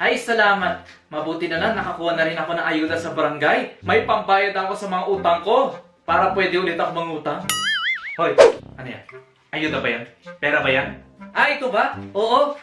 Ay, salamat. Mabuti na lang nakakuha na rin ako ng ayuda sa barangay. May pambayad ako sa mga utang ko. Para pwede ulit ako mangutang. Hoy, ano yan? Ayuda ba yan? Pera ba yan? Ah, ito ba? Oo.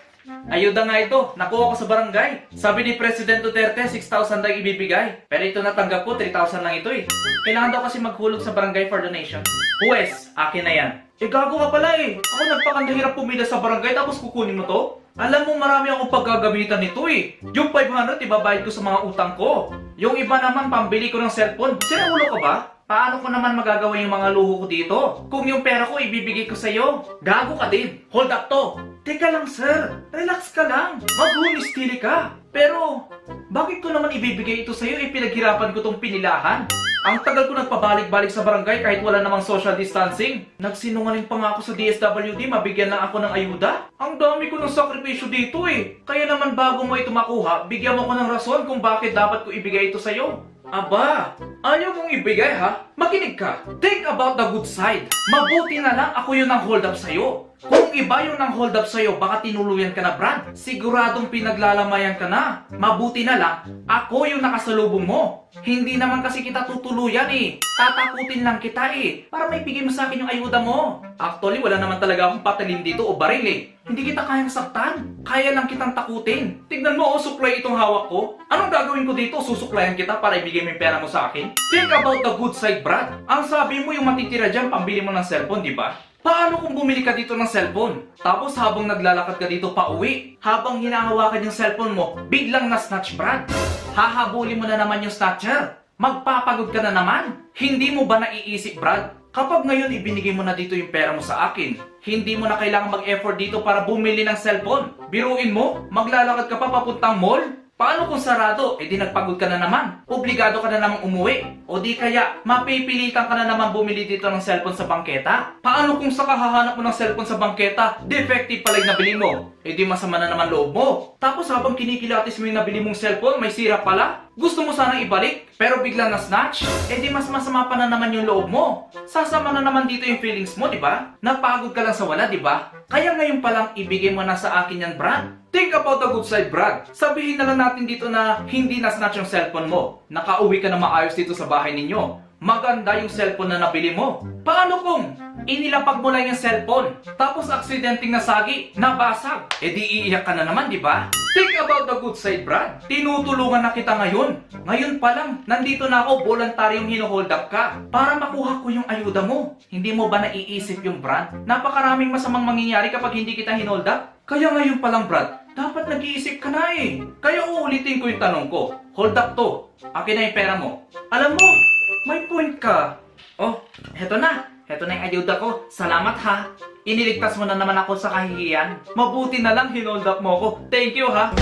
Ayuda nga ito. Nakuha ko sa barangay. Sabi ni President Duterte, 6,000 lang ibibigay. Pero ito natanggap ko, 3,000 lang ito eh. Kailangan daw kasi maghulog sa barangay for donation. Huwes, akin na yan. Eh, gago ka pala eh. Ako nagpakandahirap pumila sa barangay tapos kukunin mo to? Alam mo, marami akong paggagamitan nito eh. Yung 500, ibabayad ko sa mga utang ko. Yung iba naman, pambili ko ng cellphone. Sira ulo ka ba? Paano ko naman magagawa yung mga luho ko dito? Kung yung pera ko ibibigay ko sa'yo. Gago ka din. Hold up to. Teka lang sir. Relax ka lang. Maghumistili ka. Pero, bakit ko naman ibibigay ito sa'yo? Eh, pinaghirapan ko tong pinilahan. Ang tagal ko nagpabalik-balik sa barangay kahit wala namang social distancing. Nagsinungaling pa nga ako sa DSWD, mabigyan lang ako ng ayuda. Ang dami ko ng sakripisyo dito eh. Kaya naman bago mo ito makuha, bigyan mo ko ng rason kung bakit dapat ko ibigay ito sa'yo. Aba, ayaw mong ibigay ha? Makinig ka. Think about the good side. Mabuti na lang ako yun ang hold up sa'yo. Kung iba yung ang hold up sa'yo, baka tinuluyan ka na, Brad. Siguradong pinaglalamayan ka na. Mabuti na lang, ako yung nakasalubong mo. Hindi naman kasi kita tutuluyan eh. Tatakutin lang kita eh. Para may bigay mo sa akin yung ayuda mo. Actually, wala naman talaga akong patalin dito o baril eh. Hindi kita kayang saktan. Kaya lang kitang takutin. Tignan mo, oh, suklay itong hawak ko. Anong gagawin ko dito? Susuklayan kita para ibigay mo yung pera mo sa akin? Think about the good side, Brad. Ang sabi mo yung matitira dyan, pambili mo ng cellphone, di ba? Paano kung bumili ka dito ng cellphone? Tapos habang naglalakad ka dito pa uwi, habang hinahawakan yung cellphone mo, biglang na-snatch, Brad. Hahabulin mo na naman yung snatcher. Magpapagod ka na naman. Hindi mo ba naiisip, Brad? Kapag ngayon ibinigay mo na dito yung pera mo sa akin, hindi mo na kailangan mag-effort dito para bumili ng cellphone. Biruin mo, maglalakad ka pa papuntang mall. Paano kung sarado? E di nagpagod ka na naman. Obligado ka na namang umuwi. O di kaya, mapipilitan ka na naman bumili dito ng cellphone sa bangketa. Paano kung sa kahahanap mo ng cellphone sa bangketa, defective pala yung nabili mo? E di masama na naman loob mo. Tapos habang kinikilatis mo yung nabili mong cellphone, may sira pala. Gusto mo sanang ibalik, pero biglang na-snatch? E di mas masama pa na naman yung loob mo. Sasama na naman dito yung feelings mo, di ba? Napagod ka lang sa wala, di ba? Kaya ngayon pa lang ibigay mo na sa akin yan, Brad. Think about the good side, Brad. Sabihin na lang natin dito na hindi na-snatch yung cellphone mo. Nakauwi ka na maayos dito sa bahay ninyo. Maganda yung cellphone na nabili mo. Paano kung inilapag mo lang yung cellphone, tapos aksidenteng nasagi, nabasag? E di iiyak ka na naman, di ba? Think about the good side, Brad. Tinutulungan na kita ngayon. Ngayon pa lang, nandito na ako, voluntaryong hino-hold up ka. Para makuha ko yung ayuda mo. Hindi mo ba naiisip yung Brad? Napakaraming masamang mangyayari kapag hindi kita hinold up. Kaya ngayon pa lang, Brad, dapat nag-iisip ka na eh. Kaya uulitin ko yung tanong ko. Hold up to. Akin na yung pera mo. Alam mo, may point ka. Oh, heto na. Heto na yung ayuda ko. Salamat ha. Iniligtas mo na naman ako sa kahihiyan. Mabuti na lang hinold up mo ko. Thank you ha.